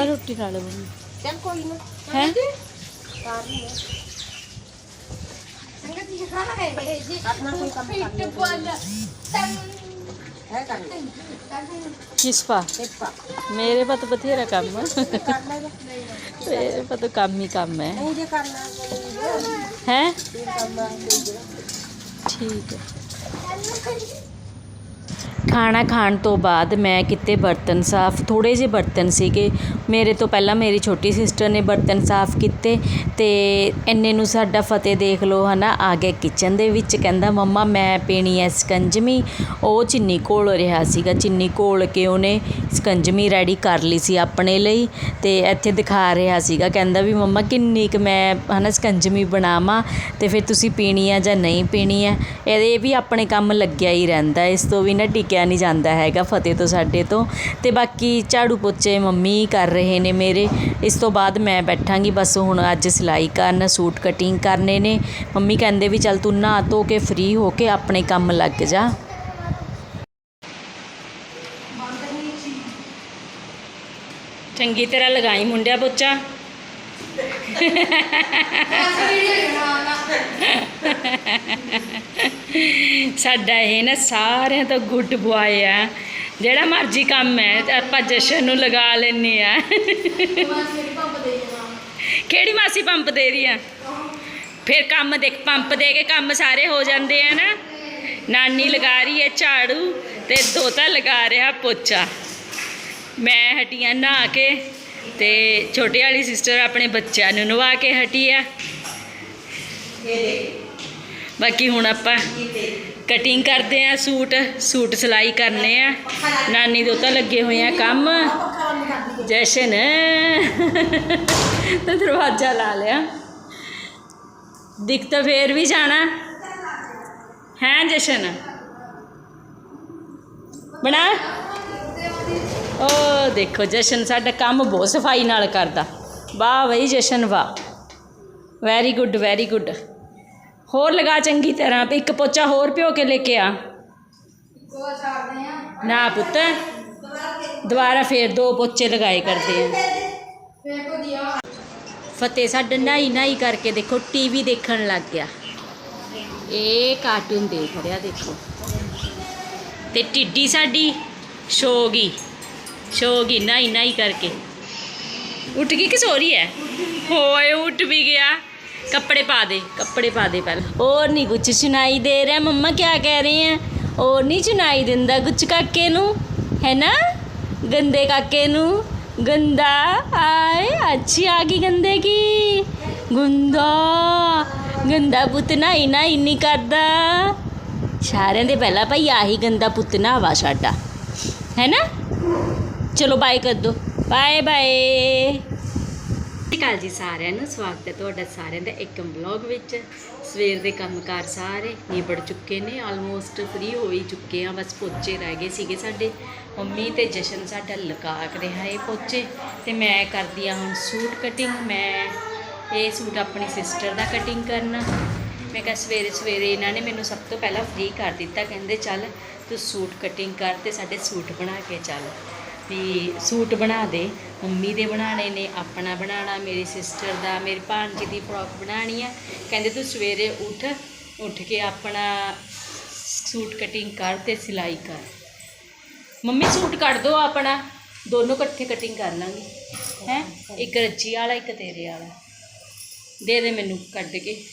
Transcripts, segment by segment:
ਲਾ ਰੋਟੀ ਖਾ ਮੰਮੀ ਚੱਲ ਕੋਈ ਨਾ। ਹੈ? ਕਰ ਲਈ ਆਪਣਾ ਕੋਈ ਕੰਮ ਕਰ ਲੈ ਹੈ ਕਰ ਲੈ ਕਿਸ ਪਾ ਟਿੱਪਾ ਮੇਰੇ ਪਾ ਤਾਂ ਬਥੇਰਾ ਕੰਮ। ਹੈ ਕਰ ਲੈ ਮੇਰੇ ਪਾ ਤਾਂ ਕੰਮ ਹੀ ਕੰਮ ਹੈ। ਨਹੀਂ ਜੇ ਕਰਨਾ ਕੋਈ ਹੈ? ਠੀਕ ਹੈ। ਖਾਣਾ ਖਾਣ ਤੋਂ ਬਾਅਦ ਮੈਂ ਕਿਤੇ ਬਰਤਨ ਸਾਫ਼, ਥੋੜ੍ਹੇ ਜਿਹੇ ਬਰਤਨ ਸੀਗੇ। ਮੇਰੇ ਤੋਂ ਪਹਿਲਾਂ ਮੇਰੀ ਛੋਟੀ ਸਿਸਟਰ ਨੇ ਬਰਤਨ ਸਾਫ਼ ਕੀਤੇ ਅਤੇ ਇੰਨੇ ਨੂੰ ਸਾਡਾ ਫਤਿਹ ਦੇਖ ਲਓ ਹੈ ਨਾ ਆ ਗਿਆ ਕਿਚਨ ਦੇ ਵਿੱਚ। ਕਹਿੰਦਾ, ਮੰਮਾ, ਮੈਂ ਪੀਣੀ ਹੈ ਸਕੰਜਮੀ। ਉਹ ਚਿੰਨੀ ਘੋਲ ਰਿਹਾ ਸੀਗਾ, ਚਿੰਨੀ ਘੋਲ ਕੇ ਉਹਨੇ ਸਕੰਜਮੀ ਰੈਡੀ ਕਰ ਲਈ ਸੀ ਆਪਣੇ ਲਈ ਅਤੇ ਇੱਥੇ ਦਿਖਾ ਰਿਹਾ ਸੀਗਾ। ਕਹਿੰਦਾ ਵੀ, ਮੰਮਾ, ਕਿੰਨੀ ਕੁ ਮੈਂ ਹੈ ਨਾ ਸਕੰਜਮੀ ਬਣਾਵਾਂ ਅਤੇ ਫਿਰ ਤੁਸੀਂ ਪੀਣੀ ਹੈ ਜਾਂ ਨਹੀਂ ਪੀਣੀ ਆ ਇਹਦੇ ਵੀ ਆਪਣੇ ਕੰਮ ਲੱਗਿਆ ਹੀ ਰਹਿੰਦਾ, ਇਸ ਤੋਂ ਵੀ ਨਾ ਟਿਕਿਆ ਨਹੀਂ ਜਾਂਦਾ ਹੈਗਾ ਫਤਿਹ ਤੋਂ ਸਾਡੇ ਤੋਂ। ਤੇ ਬਾਕੀ ਝਾੜੂ ਪੋਚੇ ਮੰਮੀ ਕਰ ਰਹੇ ਨੇ ਮੇਰੇ। ਇਸ ਤੋਂ ਬਾਅਦ ਮੈਂ ਬੈਠਾਂਗੀ, ਬਸ ਹੁਣ ਅੱਜ ਸਿਲਾਈ ਕਰਨ, ਸੂਟ ਕਟਿੰਗ ਕਰਨੇ ਨੇ। ਮੰਮੀ ਕਹਿੰਦੇ ਵੀ ਚੱਲ ਤੂੰ ਨਹਾ ਧੋ ਕੇ ਫ੍ਰੀ ਹੋ ਕੇ ਆਪਣੇ ਕੰਮ ਲੱਗ ਜਾ। ਚੰਗੀ ਤਰ੍ਹਾਂ ਲਗਾਈ ਮੁੰਡਿਆ ਪੋਚਾ। ਸਾਡਾ ਇਹ ਨਾ ਸਾਰਿਆਂ ਤੋਂ ਗੁੱਡ ਬੁਆਏ ਆ। ਜਿਹੜਾ ਮਰਜ਼ੀ ਕੰਮ ਹੈ, ਆਪਾਂ ਜਸ਼ਨ ਨੂੰ ਲਗਾ ਲੈਨੇ ਆ। ਕਿਹੜੀ ਮਾਸੀ ਪੰਪ ਦੇ ਰਹੀ ਆ? ਫਿਰ ਕੰਮ ਦੇਖ, ਪੰਪ ਦੇ ਕੇ ਕੰਮ ਸਾਰੇ ਹੋ ਜਾਂਦੇ ਆ ਨਾ। ਨਾਨੀ ਲਗਾ ਰਹੀ ਹੈ ਝਾੜੂ ਤੇ ਦੋਤਾ ਲਗਾ ਰਿਹਾ ਪੋਚਾ। ਮੈਂ ਹਟੀਆਂ ਨਹਾ ਕੇ ਤੇ ਛੋਟੇ ਵਾਲੀ ਸਿਸਟਰ ਆਪਣੇ ਬੱਚਿਆਂ ਨੂੰ ਨਵਾ ਕੇ ਹਟੀ ਆ। ਬਾਕੀ ਹੁਣ ਆਪਾਂ ਕਟਿੰਗ ਕਰਦੇ ਆ ਸੂਟ ਸੂਟ ਸਿਲਾਈ ਕਰਨੇ ਆ। ਨਾਨੀ ਦੋ ਤਾਂ ਲੱਗੇ ਹੋਏ ਆ ਕੰਮ। ਜਸ਼ਨ। ਤੇ ਦਰਵਾਜ਼ਾ ਲਾ ਲਿਆ। ਦਿਖ ਤਾਂ ਫੇਰ ਵੀ ਜਾਣਾ। ਹੈ ਜਸ਼ਨ? ਬਣਾ। ਉਹ ਦੇਖੋ ਜਸ਼ਨ ਸਾਡਾ ਕੰਮ ਬਹੁਤ ਸਫ਼ਾਈ ਨਾਲ ਕਰਦਾ। ਵਾਹ ਬਈ ਜਸ਼ਨ ਵਾਹ। ਵੈਰੀ ਗੁੱਡ ਵੈਰੀ ਗੁੱਡ ਹੋਰ ਲਗਾ ਚੰਗੀ ਤਰ੍ਹਾਂ ਵੀ ਇੱਕ ਪੋਚਾ ਹੋਰ ਪਿਓ ਕੇ ਲੈ ਕੇ ਆ। ਨਾ ਪੁੱਤ, ਦੁਬਾਰਾ ਫੇਰ ਦੋ ਪੋਚੇ ਲਗਾਏ ਕਰਦੇ ਆ। ਫਤਿਹ, ਸਾਡਾ ਨਾਈ ਨਾਈ ਕਰਕੇ ਦੇਖੋ, ਟੀਵੀ ਦੇਖਣ ਲੱਗ ਗਿਆ। ਇਹ ਕਾਰਟੂਨ ਦੇਖ ਰਿਹਾ, ਦੇਖੋ। ਤੇ ਟਿੱਡੀ ਸਾਡੀ ਸੋ ਗਈ ਸੋ ਗਈ ਨਾਈ ਨਾਈ ਕਰਕੇ। ਉੱਠ ਗਈ ਕਿ ਸੋ ਰਹੀ ਹੈ? ਹੋਏ, ਉੱਠ ਵੀ ਗਿਆ। ਕੱਪੜੇ ਪਾ ਦੇ, ਕੱਪੜੇ ਪਾ ਦੇ ਪਹਿਲਾਂ। ਹੋਰ ਨਹੀਂ ਕੁਝ ਸੁਣਾਈ ਦੇ ਰਿਹਾ, ਮੰਮਾ ਕੀ ਕਹਿ ਰਹੇ ਆ? ਹੋਰ ਨਹੀਂ ਸੁਣਾਈ ਦਿੰਦਾ ਕੁਝ ਕਾਕੇ ਨੂੰ, ਹੈ ਨਾ? ਗੰਦੇ ਕਾਕੇ ਨੂੰ, ਗੰਦਾ, ਆਏ, ਅੱਛੀ ਆ ਗਈ ਗੰਦੇ ਕੀ ਗੁੰਦਾ, ਗੰਦਾ ਪੁੱਤ ਨਾ ਨਾਈ ਨਹੀਂ ਕਰਦਾ। ਸਾਰਿਆਂ ਦੇ ਪਹਿਲਾਂ ਭਾਈ ਆਹੀ ਗੰਦਾ ਪੁੱਤ ਨਾ ਵਾ ਸਾਡਾ, ਹੈ ਨਾ? ਚਲੋ ਬਾਏ ਕਰ ਦੋ। ਬਾਏ ਬਾਏ ਸਤਿ ਸ਼੍ਰੀ ਅਕਾਲ ਜੀ ਸਾਰਿਆਂ ਨੂੰ, ਸਵਾਗਤ ਹੈ ਤੁਹਾਡਾ ਸਾਰਿਆਂ ਦਾ ਇੱਕ ਵਲੌਗ ਵਿੱਚ। ਸਵੇਰ ਦੇ ਕੰਮਕਾਰ ਸਾਰੇ ਨਿਬੜ ਚੁੱਕੇ ਨੇ ਆਲਮੋਸਟ ਫ੍ਰੀ ਹੋ ਹੀ ਚੁੱਕੇ ਆ, ਬਸ ਪੋਚੇ ਰਹਿ ਗਏ ਸੀਗੇ ਸਾਡੇ। ਮੰਮੀ ਤੇ ਜਸ਼ਨ ਸਾਡਾ ਲਕਾਕ ਰਿਹਾ ਇਹ ਪੋਚੇ, ਤੇ ਮੈਂ ਕਰਦੀ ਆ ਹੁਣ ਸੂਟ ਕਟਿੰਗ ਮੈਂ ਇਹ ਸੂਟ ਆਪਣੀ ਸਿਸਟਰ ਦਾ ਕਟਿੰਗ ਕਰਨਾ। ਮੈਂ ਕਿਹਾ ਸਵੇਰੇ ਸਵੇਰੇ ਇਹਨਾਂ ਨੇ ਮੈਨੂੰ ਸਭ ਤੋਂ ਪਹਿਲਾਂ ਫ੍ਰੀ ਕਰ ਦਿੱਤਾ, ਕਹਿੰਦੇ ਚੱਲ ਤੂੰ ਸੂਟ ਕਟਿੰਗ ਕਰ ਤੇ ਸਾਡੇ ਸੂਟ ਬਣਾ ਕੇ ਚੱਲ। ਵੀ ਸੂਟ ਬਣਾ ਦੇ। ਮੰਮੀ ਦੇ ਬਣਾਉਣੇ ਨੇ, ਆਪਣਾ ਬਣਾਉਣਾ, ਮੇਰੀ ਸਿਸਟਰ ਦਾ, ਮੇਰੀ ਭਾਣਜੀ ਦੀ ਫਰੋਕ ਬਣਾਉਣੀ ਆ। ਕਹਿੰਦੇ ਤੂੰ ਸਵੇਰੇ ਉੱਠ ਉੱਠ ਕੇ ਆਪਣਾ ਸੂਟ ਕਟਿੰਗ ਕਰ ਤੇ ਸਿਲਾਈ ਕਰ। ਮੰਮੀ ਸੂਟ ਕੱਢ ਦੋ ਆਪਣਾ, ਦੋਨੋਂ ਇਕੱਠੇ ਕਟਿੰਗ ਕਰ ਲਾਂਗੇ। ਹੈ? ਇੱਕ ਰੱਜੀ ਵਾਲਾ, ਇੱਕ ਤੇਰੇ ਵਾਲਾ। ਦੇ ਦੇ ਮੈਨੂੰ ਕੱਢ ਕੇ।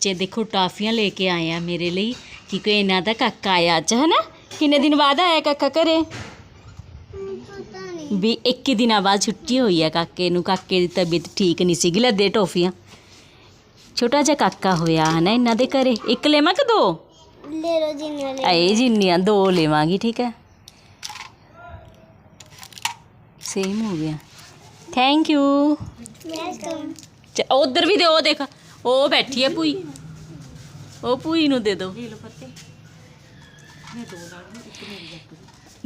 ਜੇ ਦੇਖੋ, ਟਾਫੀਆਂ ਲੈ ਕੇ ਆਏ ਆ ਮੇਰੇ ਲਈ, ਕਿਉਂਕਿ ਇਹਨਾਂ ਦਾ ਕਾਕਾ ਆਇਆ ਅੱਜ, ਹਨਾ? ਕਿੰਨੇ ਦਿਨ ਬਾਅਦ ਆਇਆ ਕਾਕਾ ਘਰੇ? ਵੀ 21 ਦਿਨਾਂ ਬਾਅਦ ਛੁੱਟੀ ਹੋਈ ਹੈ ਕਾਕੇ ਨੂੰ। ਕਾਕੇ ਦੀ ਤਬੀਅਤ ਠੀਕ ਨਹੀਂ ਸੀਗੀ ਲੈ ਦੇ ਟੋਫੀਆਂ। ਛੋਟਾ ਜਿਹਾ ਕਾਕਾ ਹੋਇਆ ਹਨਾ ਇਹਨਾਂ ਦੇ ਘਰੇ। ਇੱਕ ਲੈਵਾਂ ਕਿ ਦੋ? ਲੈ ਲੋ ਜਿੰਨੇ ਲੈ ਆਏ ਜਿੰਨੀਆਂ ਦੋ ਲੈਵਾਂਗੀ ਠੀਕ ਹੈ? ਸੇਮ ਹੋ ਗਿਆ। ਥੈਂਕ ਯੂ ਵੈਲਕਮ ਉਧਰ ਵੀ ਦੇ ਉਹ ਦੇਖ। ਉਹ ਬੈਠੀ ਹੈ ਭੂਈ। ਉਹ ਭੂਈ ਨੂੰ ਦੇ ਦੋ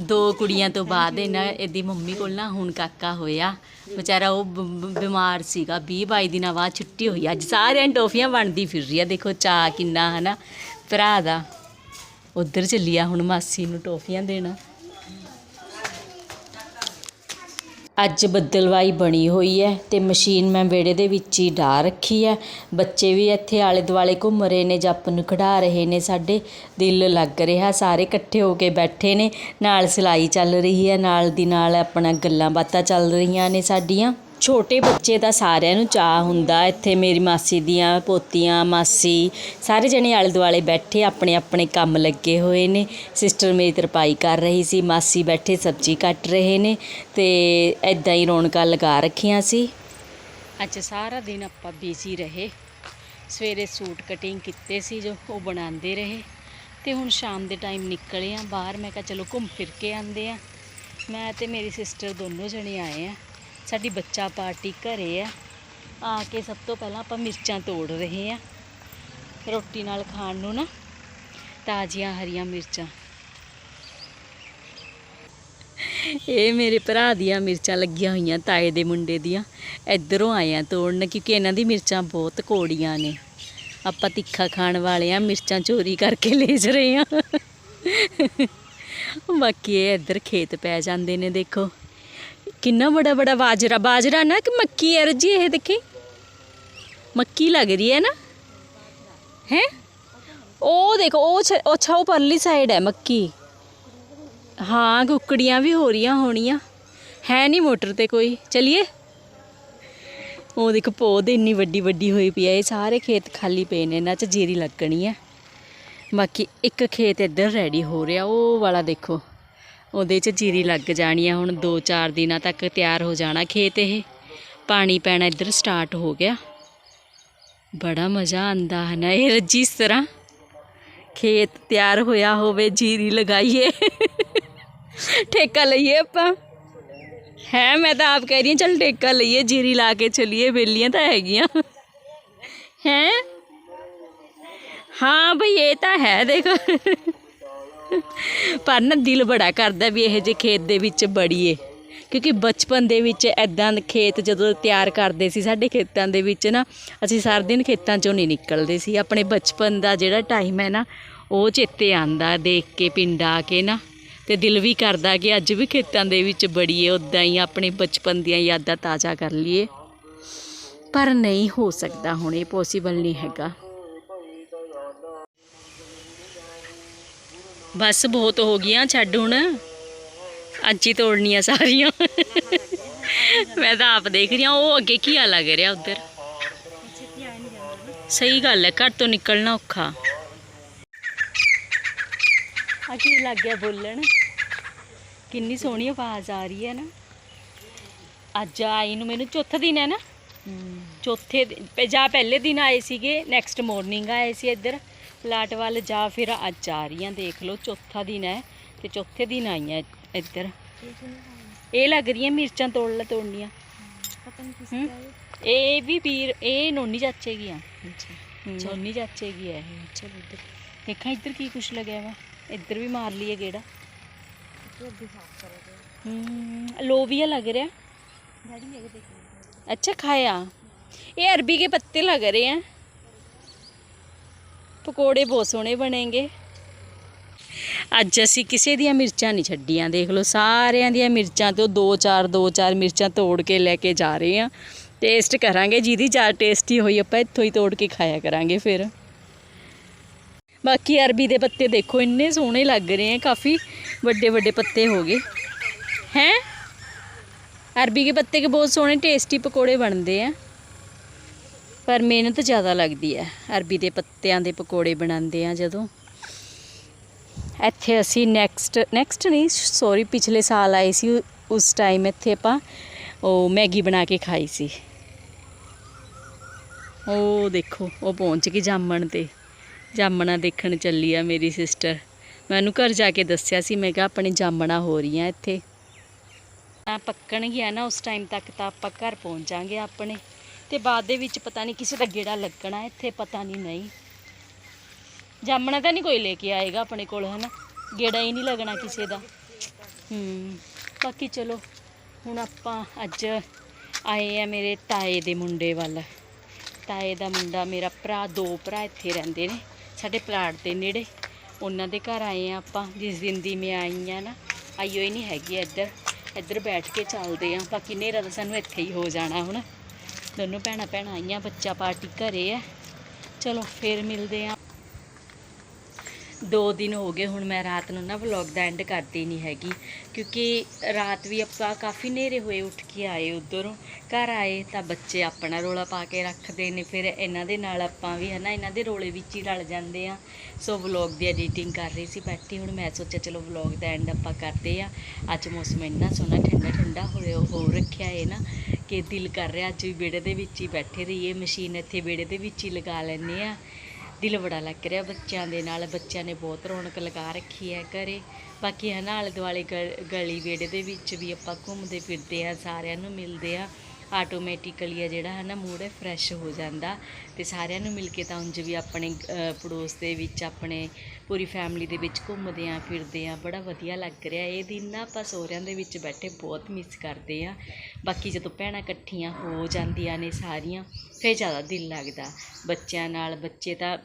ਦੋ ਕੁੜੀਆਂ ਤੋਂ ਬਾਅਦ ਇਹਨਾਂ ਇਹਦੀ ਮੰਮੀ ਕੋਲ ਨਾ ਹੁਣ ਕਾਕਾ ਹੋਇਆ। ਵਿਚਾਰਾ ਉਹ ਬ- ਬ- ਬਿਮਾਰ ਸੀਗਾ। 20 22 ਦਿਨਾਂ ਬਾਅਦ ਛੁੱਟੀ ਹੋਈ। ਅੱਜ ਸਾਰਿਆਂ ਨੂੰ ਟੋਫੀਆਂ ਵੰਡਦੀ ਫਿਰ ਰਹੀ ਆ। ਦੇਖੋ ਚਾਹ ਕਿੰਨਾ ਹਨਾ। ਭਰਾ ਦਾ। ਉਧਰ ਚੱਲੀ ਆ ਹੁਣ ਮਾਸੀ ਨੂੰ ਟੋਫੀਆਂ ਦੇਣਾ। ਅੱਜ ਬੱਦਲਵਾਈ ਬਣੀ ਹੋਈ ਹੈ ਤੇ ਮਸ਼ੀਨ ਮੈਂ ਵਿਹੜੇ ਦੇ ਵਿੱਚ ਹੀ ਢਾ ਰੱਖੀ ਹੈ। ਬੱਚੇ ਵੀ ਇੱਥੇ ਆਲੇ ਦੁਆਲੇ ਘੁੰਮ ਰਹੇ ਨੇ, ਜੱਪ ਨੂੰ ਖਿਡਾ ਰਹੇ ਨੇ, ਸਾਡੇ ਦਿਲ ਲੱਗ ਰਿਹਾ, ਸਾਰੇ ਇਕੱਠੇ ਹੋ ਕੇ ਬੈਠੇ ਨੇ, ਨਾਲ ਸਿਲਾਈ ਚੱਲ ਰਹੀ ਹੈ, ਨਾਲ ਦੀ ਨਾਲ ਆਪਣਾ ਗੱਲਾਂ ਬਾਤਾਂ ਚੱਲ ਰਹੀਆਂ ਨੇ ਸਾਡੀਆਂ। ਛੋਟੇ ਬੱਚੇ ਦਾ ਸਾਰਿਆਂ ਨੂੰ ਚਾਹ ਹੁੰਦਾ, ਇੱਥੇ ਮੇਰੀ ਮਾਸੀ ਦੀਆਂ ਪੋਤੀਆਂ, ਮਾਸੀ, ਸਾਰੇ ਜਣੇ ਆਲੇ ਦੁਆਲੇ ਬੈਠੇ ਆਪਣੇ ਆਪਣੇ ਕੰਮ ਲੱਗੇ ਹੋਏ ਨੇ। ਸਿਸਟਰ ਮੇਰੀ ਤਰਪਾਈ ਕਰ ਰਹੀ ਸੀ, ਮਾਸੀ ਬੈਠੇ ਸਬਜ਼ੀ ਕੱਟ ਰਹੇ ਨੇ ਤੇ ਐਦਾਂ ਹੀ ਰੌਣਕਾਂ ਲਗਾ ਰੱਖੀਆਂ ਸੀ। ਅੱਜ ਸਾਰਾ ਦਿਨ ਆਪਾਂ ਬਿਜ਼ੀ ਰਹੇ। ਸਵੇਰੇ ਸੂਟ ਕਟਿੰਗ ਕੀਤੇ ਸੀ ਜੋ, ਉਹ ਬਣਾਉਂਦੇ ਰਹੇ। ਤੇ ਹੁਣ ਸ਼ਾਮ ਦੇ ਟਾਈਮ ਨਿਕਲੇ ਆ, ਬਾਹਰ ਮੈਂ ਕਿਹਾ ਚਲੋ ਘੁੰਮ ਫਿਰ ਕੇ ਆਂਦੇ ਆ। ਮੈਂ ਤੇ ਮੇਰੀ ਸਿਸਟਰ ਦੋਨੋਂ ਜਣੇ ਆਏ ਆ। ਸਾਡੀ ਬੱਚਾ ਪਾਰਟੀ ਘਰੇ ਆ। ਆ ਕੇ ਸਭ ਤੋਂ ਪਹਿਲਾਂ ਆਪਾਂ ਮਿਰਚਾਂ ਤੋੜ ਰਹੇ ਆ। ਰੋਟੀ ਨਾਲ ਖਾਣ ਨੂੰ ਨਾ, ਤਾਜ਼ੀਆਂ ਹਰੀਆਂ ਮਿਰਚਾਂ। ਇਹ ਮੇਰੇ ਭਰਾ ਦੀਆਂ ਮਿਰਚਾਂ ਲੱਗੀਆਂ ਹੋਈਆਂ, ਤਾਏ ਦੇ ਮੁੰਡੇ ਦੀਆਂ। ਇੱਧਰੋਂ ਆਏ ਆ ਤੋੜਨ, ਕਿਉਂਕਿ ਇਹਨਾਂ ਦੀ ਮਿਰਚਾਂ ਬਹੁਤ ਕੋੜੀਆਂ ਨੇ। ਆਪਾਂ ਤਿੱਖਾ ਖਾਣ ਵਾਲੇ ਆ, ਮਿਰਚਾਂ ਚੋਰੀ ਕਰਕੇ ਲੇਜ ਰਹੇ ਆ। ਬਾਕੀ ਇਹ ਇੱਧਰ ਖੇਤ ਪੈ ਜਾਂਦੇ ਨੇ, ਦੇਖੋ। ਕਿੰਨਾ ਬੜਾ ਬੜਾ ਬਾਜਰਾ ਬਾਜਰਾ ਨਾ ਕਿ ਮੱਕੀ ਹੈ ਜੀ ਇਹ ਦੇਖੀ? ਮੱਕੀ ਲੱਗ ਰਹੀ ਹੈ ਨਾ? ਹੈ? ਉਹ ਦੇਖੋ, ਉਹ ਛ- ਉਹ ਅੱਛਾ, ਉਹ ਪਰਲੀ ਸਾਈਡ ਹੈ ਮੱਕੀ। ਹਾਂ, ਕੁੱਕੜੀਆਂ ਵੀ ਹੋ ਰਹੀਆਂ ਹੋਣੀਆਂ। ਹੈ ਨਹੀਂ ਮੋਟਰ ਤੇ ਕੋਈ। ਚਲਿਏ। ਉਹ ਦੇਖੋ ਪੌਦ ਇੰਨੀ ਵੱਡੀ ਵੱਡੀ ਹੋਈ ਪਈ ਹੈ ਇਹ ਸਾਰੇ ਖੇਤ ਖਾਲੀ ਪਏ ਨੇ, ਇਹਨਾਂ 'ਚ ਜੀਰੀ ਲੱਗਣੀ ਹੈ ਬਾਕੀ ਇੱਕ ਖੇਤ ਇੱਧਰ ਰੈਡੀ ਹੋ ਰਿਹਾ, ਉਹ ਵਾਲਾ ਦੇਖੋ। ਉਹਦੇ 'ਚ ਜੀਰੀ ਲੱਗ ਜਾਣੀ ਆ। ਹੁਣ 2-4 ਦਿਨਾਂ ਤੱਕ ਤਿਆਰ ਹੋ ਜਾਣਾ ਖੇਤ ਇਹ। ਪਾਣੀ ਪੈਣਾ ਇੱਧਰ ਸਟਾਰਟ ਹੋ ਗਿਆ। ਬੜਾ ਮਜ਼ਾ ਆਂਦਾ ਹੈ ਨਾ ਇਹ ਰੱਜੀ ਇਸ ਤਰ੍ਹਾਂ। ਖੇਤ ਤਿਆਰ ਹੋਇਆ ਹੋਵੇ, ਜੀਰੀ ਲਗਾਈਏ। ਠੇਕਾ ਲਈਏ ਆਪਾਂ। ਹੈ, ਮੈਂ ਤਾਂ ਆਪ ਕਹਿ ਰਹੀ ਹਾਂ, ਚਲ ਠੇਕਾ ਲਈਏ, ਜੀਰੀ ਲਾ ਕੇ ਚਲੀਏ, ਵੇਲੀਆਂ ਤਾਂ ਹੈਗੀਆਂ। ਹੈ? ਹਾਂ ਭਈ ਇਹ ਤਾਂ ਹੈ, ਦੇਖ। ਪਰ ਨਾ ਦਿਲ ਬੜਾ ਕਰਦਾ ਵੀ ਇਹ ਜੇ ਖੇਤ ਦੇ ਵਿੱਚ ਬੜੀਏ। ਕਿਉਂਕਿ ਬਚਪਨ ਦੇ ਵਿੱਚ ਐਦਾਂ ਖੇਤ ਜਦੋਂ ਤਿਆਰ ਕਰਦੇ ਸੀ, ਸਾਡੇ ਖੇਤਾਂ ਦੇ ਵਿੱਚ ਨਾ, ਅਸੀਂ ਸਾਰਾ ਦਿਨ ਖੇਤਾਂ ਚੋਂ ਨਹੀਂ ਨਿਕਲਦੇ ਸੀ। ਆਪਣੇ ਬਚਪਨ ਦਾ ਜਿਹੜਾ ਟਾਈਮ ਹੈ ਨਾ, ਉਹ ਚੇਤੇ ਆਂਦਾ ਦੇਖ ਕੇ, ਪਿੰਡ ਆ ਕੇ ਨਾ। ਤੇ ਦਿਲ ਵੀ ਕਰਦਾ ਕਿ ਅੱਜ ਵੀ ਖੇਤਾਂ ਦੇ ਵਿੱਚ ਬੜੀਏ ਉਦਾਂ ਹੀ ਆਪਣੇ ਬਚਪਨ ਦੀਆਂ ਯਾਦਾਂ ਤਾਜ਼ਾ ਕਰ ਲਈਏ। ਪਰ ਨਹੀਂ ਹੋ ਸਕਦਾ ਹੁਣ ਇਹ ਪੋਸੀਬਲ ਨਹੀਂ ਹੈਗਾ। ਬਸ ਬਹੁਤ ਹੋ ਗਈਆਂ ਛੱਡ ਹੁਣ। ਅੱਜ ਹੀ ਤੋੜਨੀਆਂ ਸਾਰੀਆਂ। ਮੈਂ ਤਾਂ ਆਪ ਦੇਖ ਰਹੀ ਹਾਂ ਉਹ ਅੱਗੇ ਕੀ ਆ ਲੱਗ ਰਿਹਾ ਉਧਰ। ਸਹੀ ਗੱਲ ਹੈ ਘਰ ਤੋਂ ਨਿਕਲਣਾ ਔਖਾ। ਆ ਕੀ ਲੱਗ ਗਿਆ ਬੋਲਣ? ਕਿੰਨੀ ਸੋਹਣੀ ਆਵਾਜ਼ ਆ ਰਹੀ ਹੈ ਨਾ। ਅੱਜ ਆਈ ਨੂੰ ਮੈਨੂੰ ਚੌਥਾ ਦਿਨ ਹੈ ਨਾ। ਚੌਥੇ ਜਾਂ ਪਹਿਲੇ ਦਿਨ ਆਏ ਸੀਗੇ ਨੈਕਸਟ ਮਾਰਨਿੰਗ ਆਏ ਸੀ ਇੱਧਰ। ਪਲਾਟ ਵੱਲ ਜਾਂ ਫਿਰ ਅੱਜ ਆ ਰਹੀਆਂ ਦੇਖ ਲਓ ਚੌਥਾ ਦਿਨ ਹੈ ਤੇ ਚੌਥੇ ਦਿਨ ਆਈਆਂ ਇ- ਇੱਧਰ ਇਹ ਲੱਗ ਰਹੀਆਂ ਮਿਰਚਾਂ ਤੋੜ ਲੈ ਤੋੜਨੀਆਂ ਹੂੰ? ਇਹ ਵੀ ਵੀਰ ਇਹ ਨੋਨੀ ਚਾਚੇ ਗੀਆਂ ਨੋਨੀ ਚਾਚੇ ਕੀ ਹੈ ਇਹ ਚਲ ਇੱਧਰ ਦੇਖਾਂ ਇੱਧਰ ਕੀ ਕੁਛ ਲੱਗਿਆ ਵਾ ਇੱਧਰ ਵੀ ਮਾਰ ਲਈਏ ਗੇੜਾ ਹੂੰ ਲੋਬੀਆ ਲੱਗ ਰਿਹਾ अच्छा खाया ये अरबी के पत्ते लग रहे हैं ਪਕੌੜੇ ਬਹੁਤ ਸੋਹਣੇ ਬਣेंगे ਅੱਜ ਅਸੀਂ ਕਿਸੇ ਦੀਆਂ ਮਿਰਚਾਂ ਨਹੀਂ ਛੱਡੀਆਂ, ਦੇਖ ਲਓ ਸਾਰਿਆਂ ਦੀਆਂ ਮਿਰਚਾਂ ਤੋਂ 2-4 2-4 ਮਿਰਚਾਂ ਤੋੜ ਕੇ ਲੈ ਕੇ ਜਾ ਰਹੇ ਆ ਟੇਸਟ ਕਰਾਂਗੇ, ਜਿਹਦੀ ਜ਼ਿਆਦਾ ਟੇਸਟੀ ਹੋਈ ਆਪਾਂ ਇੱਥੋਂ ਹੀ ਤੋੜ ਕੇ ਖਾਇਆ ਕਰਾਂਗੇ ਫਿਰ। ਬਾਕੀ ਅਰਬੀ ਦੇ ਪੱਤੇ ਦੇਖੋ, ਇੰਨੇ ਸੋਹਣੇ ਲੱਗ ਰਹੇ ਆ, ਕਾਫੀ ਵੱਡੇ ਵੱਡੇ ਪੱਤੇ ਹੋ ਗਏ। ਹੈ? ਅਰਬੀ ਦੇ ਪੱਤੇ ਕੇ ਬਹੁਤ ਸੋਹਣੇ ਟੇਸਟੀ ਪਕੌੜੇ ਬਣਦੇ ਆ। ਪਰ ਮਿਹਨਤ ਜ਼ਿਆਦਾ ਲੱਗਦੀ ਹੈ। ਅਰਬੀ ਦੇ ਪੱਤਿਆਂ ਦੇ ਪਕੌੜੇ ਬਣਾਉਂਦੇ ਆ ਜਦੋਂ। ਇੱਥੇ ਅਸੀਂ ਨੈਕਸਟ ਨੈਕਸਟ ਨਹੀਂ ਸੌਰੀ ਪਿਛਲੇ ਸਾਲ ਆਏ ਸੀ, ਉਸ ਟਾਈਮ ਇੱਥੇ ਆਪਾਂ ਉਹ ਮੈਗੀ ਬਣਾ ਕੇ ਖਾਈ ਸੀ। ਉਹ ਦੇਖੋ, ਉਹ ਪਹੁੰਚ ਗਈ ਜਾਮਣ ਤੇ। ਜਾਮਣਾ ਦੇਖਣ ਚੱਲੀ ਆ ਮੇਰੀ ਸਿਸਟਰ ਮੈਂ ਉਹਨੂੰ ਘਰ ਜਾ ਕੇ ਦੱਸਿਆ ਸੀ, ਮੈਂ ਕਿਹਾ ਆਪਣੀ ਜਾਮਣਾ ਹੋ ਰਹੀਆਂ ਇੱਥੇ। ਆ ਪੱਕਣਗੀਆਂ ਨਾ, ਉਸ ਟਾਈਮ ਤੱਕ ਤਾਂ ਆਪਾਂ ਘਰ ਪਹੁੰਚ ਜਾਾਂਗੇ ਆਪਣੇ। ਤੇ ਬਾਅਦ ਦੇ ਵਿੱਚ ਪਤਾ ਨਹੀਂ ਕਿਸੇ ਦਾ ਗੇੜਾ ਲੱਗਣਾ, ਇੱਥੇ ਪਤਾ ਨਹੀਂ ਨਹੀਂ। ਜਾਮਣਾ ਤਾਂ ਨਹੀਂ ਕੋਈ ਲੈ ਕੇ ਆਏਗਾ ਆਪਣੇ ਕੋਲ, ਹਨਾ? ਗੇੜਾ ਹੀ ਨਹੀਂ ਲੱਗਣਾ ਕਿਸੇ ਦਾ। ਹੂੰ, ਬਾਕੀ ਚਲੋ, ਹੁਣ ਆਪਾਂ ਅੱਜ ਆਏ ਆ ਮੇਰੇ ਤਾਏ ਦੇ ਮੁੰਡੇ ਵੱਲ। ਤਾਏ ਦਾ ਮੁੰਡਾ ਮੇਰਾ ਭਰਾ, ਦੋ ਭਰਾ ਇੱਥੇ ਰਹਿੰਦੇ ਨੇ, ਸਾਡੇ ਪਲਾਟ ਦੇ ਨੇੜੇ। ਉਹਨਾਂ ਦੇ ਘਰ ਆਏ ਆ ਆਪਾਂ, ਜਿਸ ਦਿਨ ਦੀ ਮੈਂ ਆਈ ਆ ਨਾ, ਆਈਓ ਹੀ ਨਹੀਂ ਹੈਗੀ ਇੱਧਰ। ਇੱਧਰ ਬੈਠ ਕੇ ਚੱਲਦੇ ਆ, ਬਾਕੀ ਹਨੇਰਾ ਤਾਂ ਸਾਨੂੰ ਇੱਥੇ ਹੀ ਹੋ ਜਾਣਾ ਹੁਣ। ਦੋਨੋਂ ਭੈਣਾਂ ਭੈਣਾਂ ਆਈਆਂ, ਬੱਚਾ ਪਾਰਟੀ ਘਰੇ ਹੈ ਚਲੋ, ਫੇਰ ਮਿਲਦੇ ਆ। ਦੋ ਦਿਨ ਹੋ ਗਏ, ਹੁਣ ਮੈਂ ਰਾਤ ਨੂੰ ਨਾ ਵਲੌਗ ਦਾ ਐਂਡ ਕਰਦੀ ਨਹੀਂ ਹੈਗੀ। ਕਿਉਂਕਿ ਰਾਤ ਵੀ ਆਪਾਂ ਕਾਫੀ ਹਨੇਰੇ ਹੋਏ ਉੱਠ ਕੇ ਆਏ ਉਧਰੋਂ। ਘਰ ਆਏ ਤਾਂ ਬੱਚੇ ਆਪਣਾ ਰੋਲਾ ਪਾ ਕੇ ਰੱਖਦੇ ਨੇ, ਫਿਰ ਇਹਨਾਂ ਦੇ ਨਾਲ ਆਪਾਂ ਵੀ ਹਨਾ, ਇਹਨਾਂ ਦੇ ਰੋਲੇ ਵਿੱਚ ਹੀ ਰਲ ਜਾਂਦੇ ਆ। ਸੋ ਵਲੌਗ ਦੀ ਐਡੀਟਿੰਗ ਕਰ ਰਹੀ ਸੀ ਬੈਠੀ, ਹੁਣ ਮੈਂ ਸੋਚਿਆ ਚਲੋ ਵਲੌਗ ਦਾ ਐਂਡ ਆਪਾਂ ਕਰਦੇ ਆ। ਅੱਜ ਮੌਸਮ ਇੰਨਾ ਸੋਹਣਾ ਠੰਡਾ ਠੰਡਾ ਹੋਇਆ ਹੋ ਰੱਖਿਆ ਹੈ ਨਾ। ਕਿ ਦਿਲ ਕਰ ਰਿਹਾ, ਅੱਜ ਵੀ ਵਿਹੜੇ ਦੇ ਵਿੱਚ ਹੀ ਬੈਠੇ ਰਹੀਏ, ਮਸ਼ੀਨ ਇੱਥੇ ਵਿਹੜੇ ਦੇ ਵਿੱਚ ਹੀ ਲਗਾ ਲੈਂਦੇ ਆ ਦਿਲ ਬੜਾ ਲੱਗ ਰਿਹਾ ਬੱਚਿਆਂ ਦੇ ਨਾਲ, ਬੱਚਿਆਂ ਨੇ ਬਹੁਤ ਰੌਣਕ ਲਗਾ ਰੱਖੀ ਹੈ ਘਰੇ। ਬਾਕੀ ਹੈ ਨਾ ਆਲੇ ਦੁਆਲੇ ਗ- ਗਲੀ ਵਿਹੜੇ ਦੇ ਵਿੱਚ ਵੀ ਆਪਾਂ ਘੁੰਮਦੇ ਫਿਰਦੇ ਆ ਸਾਰਿਆਂ ਨੂੰ ਮਿਲਦੇ ਆ ਆਟੋਮੈਟਿਕਲੀ ਆ ਜਿਹੜਾ ਹੈ ਨਾ ਮੂਡ ਹੈ ਫਰੈਸ਼ ਹੋ ਜਾਂਦਾ। ਤੇ ਸਾਰਿਆਂ ਨੂੰ ਮਿਲ ਕੇ ਤਾਂ ਉਂਝ ਵੀ ਆਪਣੇ ਪੜੋਸ ਦੇ ਵਿੱਚ, ਆਪਣੇ ਪੂਰੀ ਫੈਮਿਲੀ ਦੇ ਵਿੱਚ ਘੁੰਮਦੇ ਆ, ਫਿਰਦੇ ਆ, ਬੜਾ ਵਧੀਆ ਲੱਗ ਰਿਹਾ। ਇਹ ਦਿਨ ਨਾ ਆਪਾਂ ਸਹੁਰਿਆਂ ਦੇ ਵਿੱਚ ਬੈਠੇ ਬਹੁਤ ਮਿਸ ਕਰਦੇ ਆ। ਬਾਕੀ ਜਦੋਂ ਭੈਣਾਂ ਇਕੱਠੀਆਂ ਹੋ ਜਾਂਦੀਆਂ ਨੇ ਸਾਰੀਆਂ, ਫਿਰ ਜ਼ਿਆਦਾ ਦਿਲ ਲੱਗਦਾ। ਬੱਚਿਆਂ ਨਾਲ, ਬੱਚੇ ਤਾਂ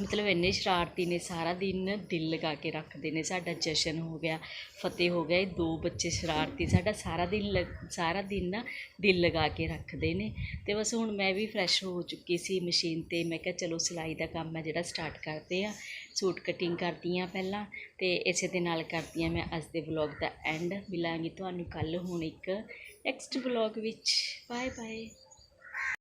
ਮਤਲਬ ਇੰਨੇ ਸ਼ਰਾਰਤੀ ਨੇ, ਸਾਰਾ ਦਿਨ ਦਿਲ ਲਗਾ ਕੇ ਰੱਖਦੇ ਨੇ, ਸਾਡਾ ਜਸ਼ਨ ਹੋ ਗਿਆ, ਫਤਿਹ ਹੋ ਗਿਆ, ਇਹ ਦੋ ਬੱਚੇ ਸ਼ਰਾਰਤੀ, ਸਾਡਾ ਸਾਰਾ ਦਿਨ ਲ- ਸਾਰਾ ਦਿਨ ਨਾ ਦਿਲ ਲਗਾ ਕੇ ਰੱਖਦੇ ਨੇ। ਅਤੇ ਬਸ ਹੁਣ ਮੈਂ ਵੀ ਫਰੈਸ਼ ਹੋ ਚੁੱਕੀ ਸੀ ਮਸ਼ੀਨ ਤੇ, ਮੈਂ ਕਿਹਾ ਚਲੋ ਸਿਲਾਈ ਦਾ ਕੰਮ ਹੈ ਜਿਹੜਾ ਸਟਾਰਟ ਕਰਦੇ ਹਾਂ, ਸੂਟ ਕਟਿੰਗ ਕਰਦੀ ਹਾਂ ਪਹਿਲਾਂ ਅਤੇ ਇਸੇ ਦੇ ਨਾਲ ਕਰਦੀ ਹਾਂ ਮੈਂ ਅੱਜ ਦੇ ਵਲੌਗ ਦਾ ਐਂਡ ਮਿਲਾਂਗੀ ਤੁਹਾਨੂੰ ਕੱਲ੍ਹ ਹੁਣ ਇੱਕ ਨੈਕਸਟ ਵਲੌਗ ਵਿੱਚ। Bye bye